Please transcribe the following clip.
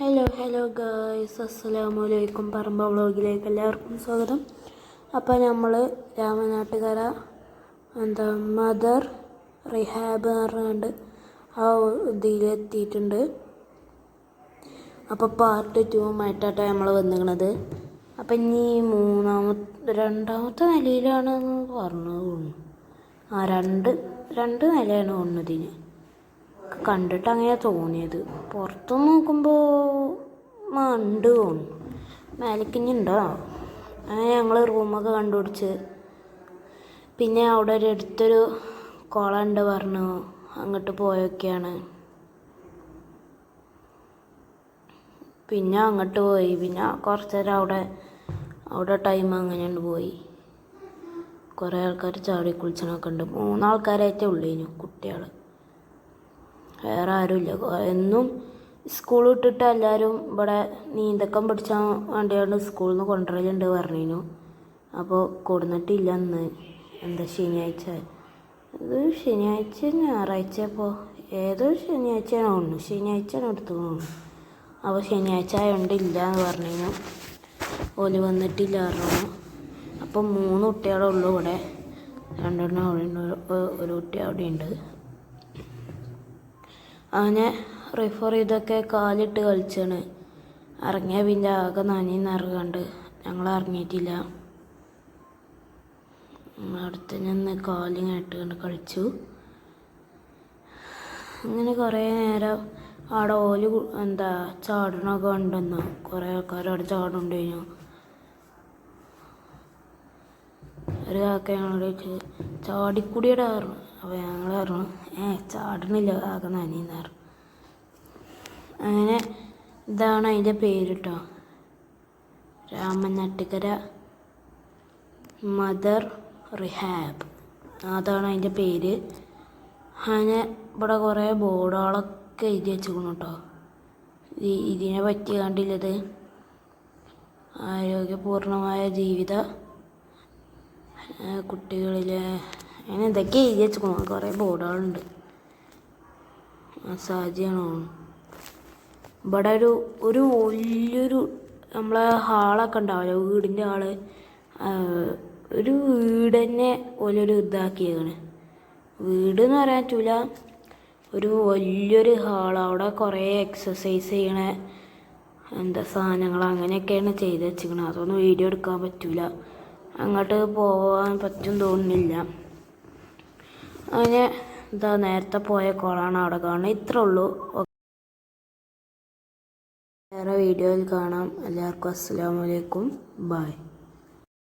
Hello hello guys അസ്സലാമു അലൈക്കും പറമ്പ വ്ളോഗിലേക്ക് എല്ലാവർക്കും സ്വാഗതം. അപ്പോൾ നമ്മൾ രാമനാട്ടുകര എന്താ മദർ റിഹാബ് എന്ന് പറഞ്ഞുകൊണ്ട് ആ ഇതിലെത്തിയിട്ടുണ്ട്. അപ്പോൾ പാർട്ട് ടുമായിട്ടാണ് നമ്മൾ വന്നിരിക്കണത് അപ്പം ഇനി മൂന്നാമത്തെ രണ്ടാമത്തെ നിലയിലാണെന്ന് പറഞ്ഞു ആ രണ്ട് രണ്ട് നിലയാണ് തോന്നുന്നതിന് കണ്ടിട്ട് അങ്ങനെ തോന്നിയത്. പുറത്തു നോക്കുമ്പോൾ മണ്ട് തോന്നുന്നു മേലക്കിഞ്ഞുണ്ടോ? അങ്ങനെ ഞങ്ങൾ റൂമൊക്കെ കണ്ടുപിടിച്ച് പിന്നെ അവിടെ ഒരു അടുത്തൊരു ഉണ്ട് പറഞ്ഞു. അങ്ങോട്ട് പോയൊക്കെയാണ്. പിന്നെ അങ്ങോട്ട് പോയി. പിന്നെ കുറച്ച് നേരം അവിടെ അവിടെ ടൈം അങ്ങനെയുണ്ട് പോയി. കുറേ ആൾക്കാർ ചാടി കുളിച്ചണൊക്കെ ഉണ്ട്. മൂന്നാൾക്കാരായിട്ടേ ഉള്ളേനു കുട്ടികൾ വേറെ ആരുമില്ല. എന്നും സ്കൂൾ വിട്ടിട്ട് എല്ലാവരും ഇവിടെ നീന്തക്കം പഠിച്ചാൽ വേണ്ടിയാണ് സ്കൂളിൽ നിന്ന് കൊണ്ടുവരലുണ്ട് പറഞ്ഞിരുന്നു അപ്പോൾ കൊടുന്നിട്ടില്ല അന്ന് എന്താ ശനിയാഴ്ച? ഇത് ശനിയാഴ്ച ഞായറാഴ്ച അപ്പോൾ ഏതോ ശനിയാഴ്ചയാണ് തോന്നുന്നു. ശനിയാഴ്ചയാണ് എടുത്തു തോന്നുന്നു. അപ്പോൾ ശനിയാഴ്ച ആയതുകൊണ്ട് ഇല്ല എന്ന് പറഞ്ഞു ഓൽ വന്നിട്ടില്ല പറഞ്ഞു അപ്പം മൂന്ന് കുട്ടികളുള്ളൂ ഇവിടെ. രണ്ടെണ്ണം അവിടെ ഉണ്ട്. ഒരു കുട്ടി അവിടെ ഉണ്ട് അങ്ങനെ റിഫർ ചെയ്തൊക്കെ കാലിട്ട് കളിച്ചാണ്. ഇറങ്ങിയ പിന്നെ ആകെ നനി ഇറങ്ങാണ്ട് ഞങ്ങൾ ഇറങ്ങിയിട്ടില്ല. അടുത്ത് നിന്ന് കാലിങ്ങനെ കണ്ട് കളിച്ചു. അങ്ങനെ കുറേ നേരം അവിടെ ഓൽ എന്താ ചാടണമൊക്കെ ഉണ്ടെന്ന് കുറേ ആൾക്കാർ അവിടെ ചാടുണ്ടായിരുന്നു ഒരു കാക്ക ഞങ്ങളോട് ചോദിച്ചു ചാടിക്കുടിയുടെ പറഞ്ഞു. അപ്പോൾ ഞങ്ങൾ പറഞ്ഞു ഏ ചാടണില്ല കാക്ക നനീന്ന് പറഞ്ഞു. അങ്ങനെ ഇതാണ് അതിന്റെ പേര് കേട്ടോ രാമനട്ടിക്കര മദർ റിഹാബ്. അതാണ് അതിന്റെ പേര്. അങ്ങനെ ഇവിടെ കുറേ ബോർഡുകളൊക്കെ എഴുതി വെച്ചിരിക്കണം കേട്ടോ. ഇതിനെ പറ്റി കണ്ടില്ലത്. ആരോഗ്യപൂർണമായ ജീവിത കുട്ടികളിലെ അങ്ങനെ എന്തൊക്കെ എഴുതി വെച്ചിരിക്കണം കുറേ ബോർഡുകളുണ്ട്. മസാജിയാണോ ഇവിടെ ഒരു ഒരു വലിയൊരു നമ്മളെ ഹാളൊക്കെ ഉണ്ടാവില്ല? വീടിന്റെ ഹാൾ. ഒരു വീട് തന്നെ ഓലൊരു ഇതാക്കിയേക്കണ്. വീട് എന്ന് പറയാൻ പറ്റൂല. ഒരു വലിയൊരു ഹാൾ അവിടെ കുറേ എക്സസൈസ് ചെയ്യണ എന്താ സാധനങ്ങൾ അങ്ങനെയൊക്കെയാണ് ചെയ്ത് വെച്ചിരിക്കണത് അതൊന്നും വീഡിയോ എടുക്കാൻ പറ്റൂല. അങ്ങോട്ട് പോകാൻ പറ്റും തോന്നുന്നില്ല. അങ്ങനെ ഇതാ നേരത്തെ പോയ കോളാണ് അവിടെ കാണുന്നത്. ഇത്രേ ഉള്ളൂ. വേറെ വീഡിയോയിൽ കാണാം. എല്ലാവർക്കും അസ്സാം വലൈക്കും ബായ്